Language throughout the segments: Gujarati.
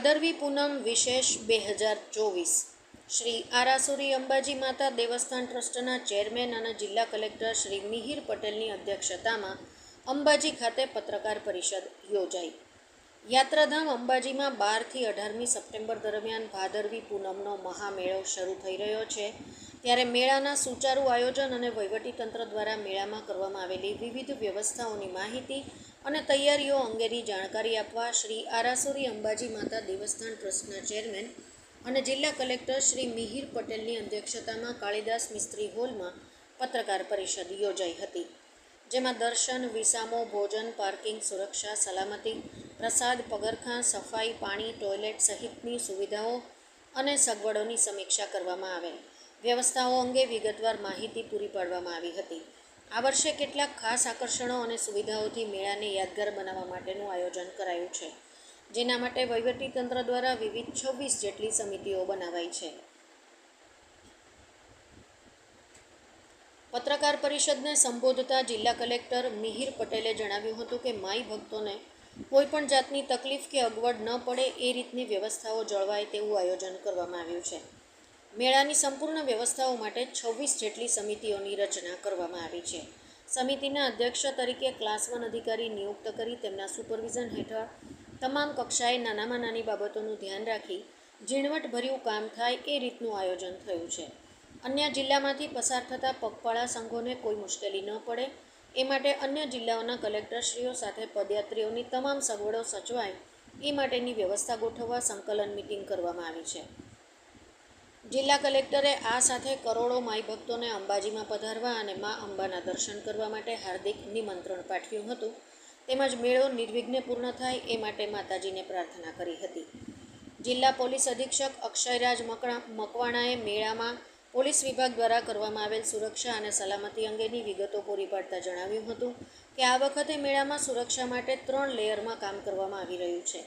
ભાદરવી પૂનમ વિશેષ બે હજાર ચોવીસ. શ્રી આરાસુરી અંબાજી માતા દેવસ્થાન ટ્રસ્ટના ચેરમેન અને જિલ્લા કલેક્ટર શ્રી મિહિર પટેલની અધ્યક્ષતામાં અંબાજી ખાતે પત્રકાર પરિષદ યોજાઈ. યાત્રાધામ અંબાજીમાં બારથી અઢારમી સપ્ટેમ્બર દરમિયાન ભાદરવી પૂનમનો મહામેળો શરૂ થઈ રહ્યો છે. ત્યારે મેળાના સુચારુ આયોજન અને વહીવટીતંત્ર દ્વારા મેળામાં કરવામાં આવેલી વિવિધ વ્યવસ્થાઓની માહિતી અને તૈયારીઓ અંગેની જાણકારી આપવા શ્રી આરાસુરી અંબાજી માતા દેવસ્થાન ટ્રસ્ટના ચેરમેન અને જિલ્લા કલેક્ટર શ્રી મિહિર પટેલની અધ્યક્ષતામાં કાળીદાસ મિસ્ત્રી હોલમાં પત્રકાર પરિષદ યોજાઈ હતી, જેમાં દર્શન, વિસામો, ભોજન, પાર્કિંગ, સુરક્ષા, સલામતી, પ્રસાદ, પગરખાં, સફાઈ, પાણી, ટોયલેટ સહિતની સુવિધાઓ અને સગવડોની સમીક્ષા કરવામાં આવેલ. વ્યવસ્થાઓ અંગે વિગતવાર માહિતી પૂરી પાડવામાં આવી હતી. આ વર્ષે કેટલાક ખાસ આકર્ષણો અને સુવિધાઓથી મેળાને યાદગાર બનાવવા માટેનું આયોજન કરાયું છે, જેના માટે વહીવટીતંત્ર દ્વારા વિવિધ છવ્વીસ જેટલી સમિતિઓ બનાવાઈ છે. પત્રકાર પરિષદને સંબોધતા જિલ્લા કલેક્ટર મિહિર પટેલે જણાવ્યું હતું કે, માઈ ભક્તોને કોઈપણ જાતની તકલીફ કે અગવડ ન પડે એ રીતની વ્યવસ્થાઓ જળવાય તેવું આયોજન કરવામાં આવ્યું છે. મેળાની સંપૂર્ણ વ્યવસ્થાઓ માટે છવ્વીસ જેટલી સમિતિઓની રચના કરવામાં આવી છે. સમિતિના અધ્યક્ષ તરીકે ક્લાસ વન અધિકારી નિયુક્ત કરી તેમના સુપરવિઝન હેઠળ તમામ કક્ષાએ નાનામાં નાની બાબતોનું ધ્યાન રાખી ઝીણવટભર્યું કામ થાય એ રીતનું આયોજન થયું છે. અન્ય જિલ્લામાંથી પસાર થતા પગપાળા સંઘોને કોઈ મુશ્કેલી ન પડે, એ માટે અન્ય જિલ્લાઓના કલેક્ટરશ્રીઓ સાથે પદયાત્રીઓની તમામ સગવડો સચવાય એ માટેની વ્યવસ્થા ગોઠવવા સંકલન મિટિંગ કરવામાં આવી છે. જિલ્લા કલેક્ટરે આ સાથે કરોડો માઈ ભક્તોને અંબાજીમાં પધારવા અને મા અંબાના દર્શન કરવા માટે હાર્દિક નિમંત્રણ પાઠવ્યું હતું. તેમજ મેળો નિર્વિઘ્ને પૂર્ણ થાય એ માટે માતાજીને પ્રાર્થના કરી હતી. જિલ્લા પોલીસ અધિક્ષક અક્ષયરાજ મકણા મકવાણાએ મેળામાં પોલીસ વિભાગ દ્વારા કરવામાં આવેલ સુરક્ષા અને સલામતી અંગેની વિગતો પૂરી પાડતા જણાવ્યું હતું કે આ વખતે મેળામાં સુરક્ષા માટે ત્રણ લેયરમાં કામ કરવામાં આવી રહ્યું છે.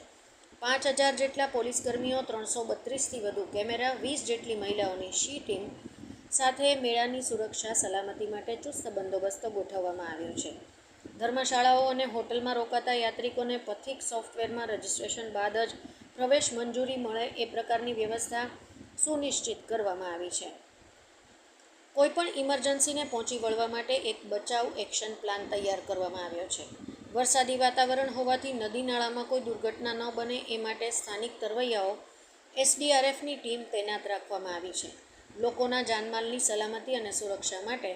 પાંચ હજાર જેટલા પોલીસકર્મીઓ ત્રણસો બત્રીસથી વધુ કેમેરા, વીસ જેટલી મહિલાઓની શી ટીમ સાથે મેળાની સુરક્ષા, સલામતી માટે ચુસ્ત બંદોબસ્ત ગોઠવવામાં આવ્યો છે. ધર્મશાળાઓ અને હોટલમાં રોકાતા યાત્રિકોને પથિક સોફ્ટવેરમાં રજિસ્ટ્રેશન બાદ જ પ્રવેશ મંજૂરી મળે એ પ્રકારની વ્યવસ્થા સુનિશ્ચિત કરવામાં આવી છે. કોઈપણ ઇમરજન્સીને પહોંચી વળવા માટે એક બચાવ એક્શન પ્લાન તૈયાર કરવામાં આવ્યો છે. વરસાદી વાતાવરણ હોવાથી નદી નાળામાં કોઈ દુર્ઘટના ન બને એ માટે સ્થાનિક તરવૈયાઓ એસડીઆરએફની ટીમ તૈનાત રાખવામાં આવી છે. લોકોના જાનમાલની સલામતી અને સુરક્ષા માટે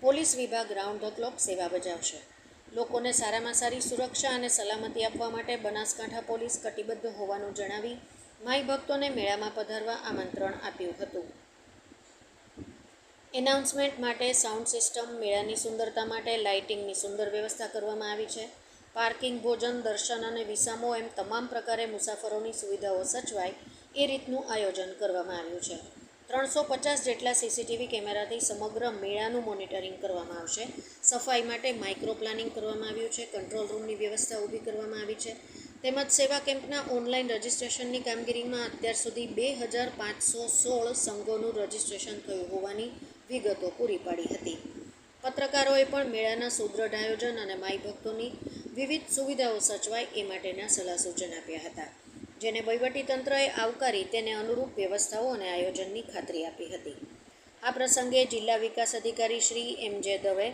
પોલીસ વિભાગ રાઉન્ડ ધ ક્લોક સેવા બજાવશે. લોકોને સારામાં સારી સુરક્ષા અને સલામતી આપવા માટે બનાસકાંઠા પોલીસ કટિબદ્ધ હોવાનું જણાવી માઈ ભક્તોને મેળામાં પધારવા આમંત્રણ આપ્યું હતું. એનાઉન્સમેન્ટ માટે સાઉન્ડ સિસ્ટમ, મેળાની સુંદરતા માટે લાઇટિંગની સુંદર વ્યવસ્થા કરવામાં આવી છે. પાર્કિંગ, ભોજન, દર્શન અને વિસામો એમ તમામ પ્રકારે મુસાફરોની સુવિધાઓ સચવાય એ રીતનું આયોજન કરવામાં આવ્યું છે. ત્રણસો પચાસ જેટલા સીસીટીવી કેમેરાથી સમગ્ર મેળાનું મોનિટરિંગ કરવામાં આવશે. સફાઈ માટે માઇક્રો પ્લાનિંગ કરવામાં આવ્યું છે. કંટ્રોલ રૂમની વ્યવસ્થા ઊભી કરવામાં આવી છે. તેમજ સેવા કેમ્પના ઓનલાઈન રજિસ્ટ્રેશનની કામગીરીમાં અત્યાર સુધી બે હજાર પાંચસો સોળ સંઘોનું રજિસ્ટ્રેશન થયું હોવાની વિગતો પૂરી પાડી હતી. પત્રકારોએ પણ મેળાના સુદૃઢ આયોજન અને માઈ ભક્તોની વિવિધ સુવિધાઓ સચવાય એ માટેના સલાહ સૂચન આપ્યા હતા, જેને વહીવટીતંત્રએ આવકારી તેને અનુરૂપ વ્યવસ્થાઓ અને આયોજનની ખાતરી આપી હતી. આ પ્રસંગે જિલ્લા વિકાસ અધિકારી શ્રી એમ જે દવે,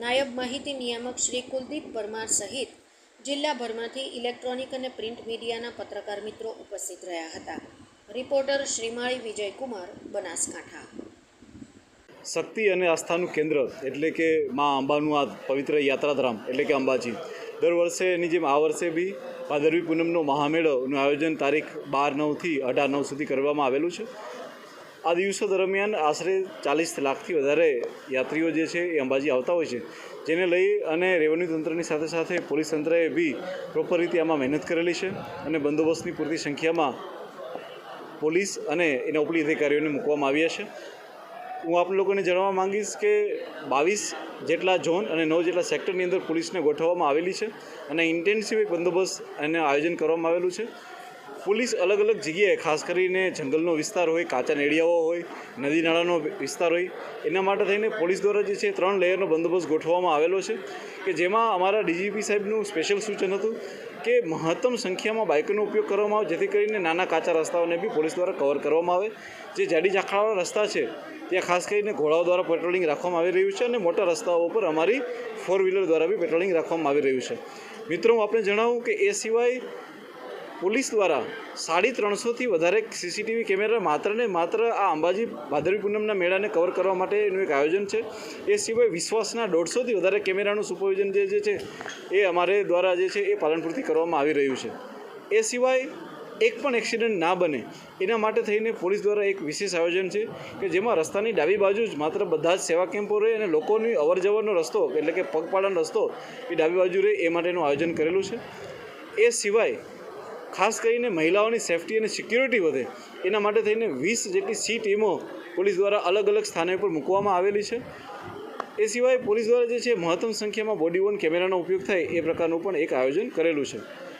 નાયબ માહિતી નિયામક શ્રી કુલદીપ પરમાર સહિત જિલ્લાભરમાંથી ઇલેક્ટ્રોનિક અને પ્રિન્ટ મીડિયાના પત્રકાર મિત્રો ઉપસ્થિત રહ્યા હતા. રિપોર્ટર શ્રીમાળી વિજયકુમાર, બનાસકાંઠા. શક્તિ અને આસ્થાનું કેન્દ્ર એટલે કે મા અંબાનું આ પવિત્ર યાત્રાધામ એટલે કે અંબાજી. દર વર્ષે એની જેમ આ વર્ષે બી ભાદરવી પૂનમનો મહામેળોનું આયોજન તારીખ બાર નવથી અઢાર નવ સુધી કરવામાં આવેલું છે. આ દિવસો દરમિયાન આશરે ચાલીસ લાખથી વધારે યાત્રીઓ જે છે એ અંબાજી આવતા હોય છે. જેને લઈ અને રેવન્યુ તંત્રની સાથે સાથે પોલીસ તંત્રએ બી પ્રોપર રીતે આમાં મહેનત કરેલી છે અને બંદોબસ્તની પૂરતી સંખ્યામાં પોલીસ અને એના ઉપલી અધિકારીઓને મૂકવામાં આવ્યા છે. હું આપ લોકોને જણાવવા માંગીશ કે બાવીસ જેટલા ઝોન અને નવ જેટલા સેક્ટરની અંદર પોલીસને ગોઠવવામાં આવેલી છે અને ઇન્ટેન્સિવ બંદોબસ્ત અને આયોજન કરવામાં આવેલું છે. પોલીસ અલગ અલગ જગ્યાએ, ખાસ કરીને જંગલનો વિસ્તાર હોય, કાચા નેડિયાઓ હોય, નદી નાળાનો વિસ્તાર હોય, એના માટે થઈને પોલીસ દ્વારા જે છે ત્રણ લેયરનો બંદોબસ્ત ગોઠવવામાં આવેલો છે કે જેમાં અમારા ડીજીપી સાહેબનું સ્પેશિયલ સૂચન હતું કે મહત્તમ સંખ્યામાં બાઇકોનો ઉપયોગ કરવામાં આવે, જેથી કરીને નાના કાચા રસ્તાઓને બી પોલીસ દ્વારા કવર કરવામાં આવે. જે જાડી ઝાંખરાવાળા રસ્તા છે ત્યાં ખાસ કરીને ઘોડાઓ દ્વારા પેટ્રોલિંગ રાખવામાં આવી રહ્યું છે અને મોટા રસ્તાઓ પર અમારી ફોર વ્હીલર દ્વારા બી પેટ્રોલિંગ રાખવામાં આવી રહ્યું છે. મિત્રો આપણે જણાવું કે એ સિવાય પોલીસ દ્વારા સાડી ત્રણસોથી વધારે સીસીટીવી કેમેરા માત્ર ને માત્ર આ અંબાજી ભાદરવી પૂનમના મેળાને કવર કરવા માટેનું એક આયોજન છે. એ સિવાય વિશ્વાસના દોઢસોથી વધારે કેમેરાનું સુપરવિઝન જે જે છે, એ અમારે દ્વારા જે છે, એ પાલનપુરથી કરવામાં આવી રહ્યું છે. એ સિવાય એક પણ એક્સિડન્ટ ના બને. એના માટે થઈને પોલીસ દ્વારા એક વિશેષ આયોજન છે કે જેમાં રસ્તાની ડાબી બાજુ જ માત્ર બધા જ સેવા કેમ્પો રહે અને લોકોની અવર જવરનો રસ્તો એટલે કે પગપાળાનો રસ્તો એ ડાબી બાજુ રહે એ માટેનું આયોજન કરેલું છે. એ સિવાય ખાસ કરીને મહિલાઓની સેફટી અને સિક્યુરિટી વધે. એના માટે થઈને વીસ જેટલી સી ટીમો પોલીસ દ્વારા અલગ અલગ સ્થાને પર મૂકવામાં આવેલી છે. એ સિવાય પોલીસ દ્વારા જે છે મહત્તમ સંખ્યામાં બોડી વન કેમેરાનો ઉપયોગ થાય એ પ્રકારનું પણ એક આયોજન કરેલું છે.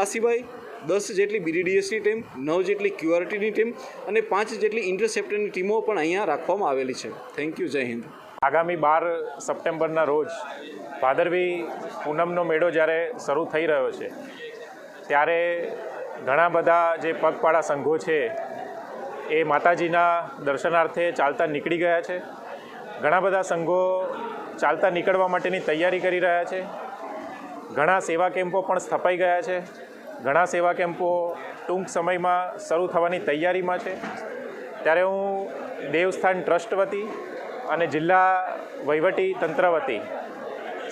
આ સિવાય દસ જેટલી બીડીડીએસની ટીમ, નવ જેટલી ક્યુઆરટીની ટીમ અને પાંચ જેટલી ઇન્ટરસેપ્ટરની ટીમો પણ અહીંયા રાખવામાં આવેલી છે. થેન્ક યુ જય હિન્દ. આગામી બાર સપ્ટેમ્બરના રોજ ભાદરવી પૂનમનો મેળો જ્યારે શરૂ થઈ રહ્યો છે, ત્યારે ઘણા બધા જે પગપાળા સંઘો છે એ માતાજીના દર્શનાર્થે ચાલતા નીકળી ગયા છે. ઘણા બધા સંઘો ચાલતા નીકળવા માટેની તૈયારી કરી રહ્યા છે. ઘણા સેવા કેમ્પો પણ સ્થપાઈ ગયા છે. ઘણા સેવા કેમ્પો ટૂંક સમયમાં શરૂ થવાની તૈયારીમાં છે. ત્યારે હું દેવસ્થાન ટ્રસ્ટ વતી અને જિલ્લા વહીવટી તંત્ર વતી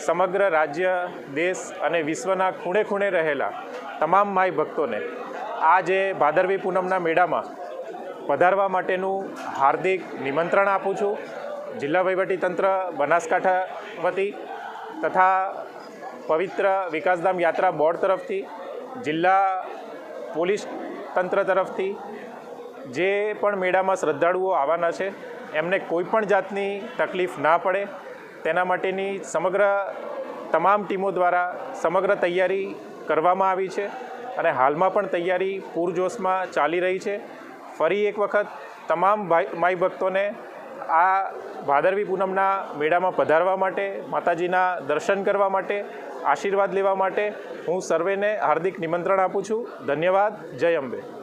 સમગ્ર રાજ્ય, દેશ અને વિશ્વના ખૂણે ખૂણે રહેલા તમામ માય ભક્તોને આ જે ભાદરવી પૂનમના મેળામાં પધારવા માટેનું હાર્દિક નિમંત્રણ આપું છું. જિલ્લા વહીવટી તંત્ર બનાસકાંઠા વતી તથા પવિત્ર વિકાસધામ યાત્રા બોર્ડ તરફથી, જિલ્લા પોલીસ તંત્ર તરફથી, જે પણ મેળામાં શ્રદ્ધાળુઓ આવવાના છે, એમને કોઈપણ જાતની તકલીફ ના પડે. તેના માટેની સમગ્ર તમામ ટીમો દ્વારા સમગ્ર તૈયારી કરવામાં આવી છે અને હાલમાં પણ તૈયારી પૂરજોશમાં ચાલી રહી છે. ફરી એક વખત તમામ ભાઈ માઈ ભક્તોને આ ભાદરવી પૂનમના મેળામાં પધારવા માટે, માતાજીના દર્શન કરવા માટે, આશીર્વાદ લેવા માટે હું સર્વેને હાર્દિક નિમંત્રણ આપું છું. ધન્યવાદ. જય અંબે.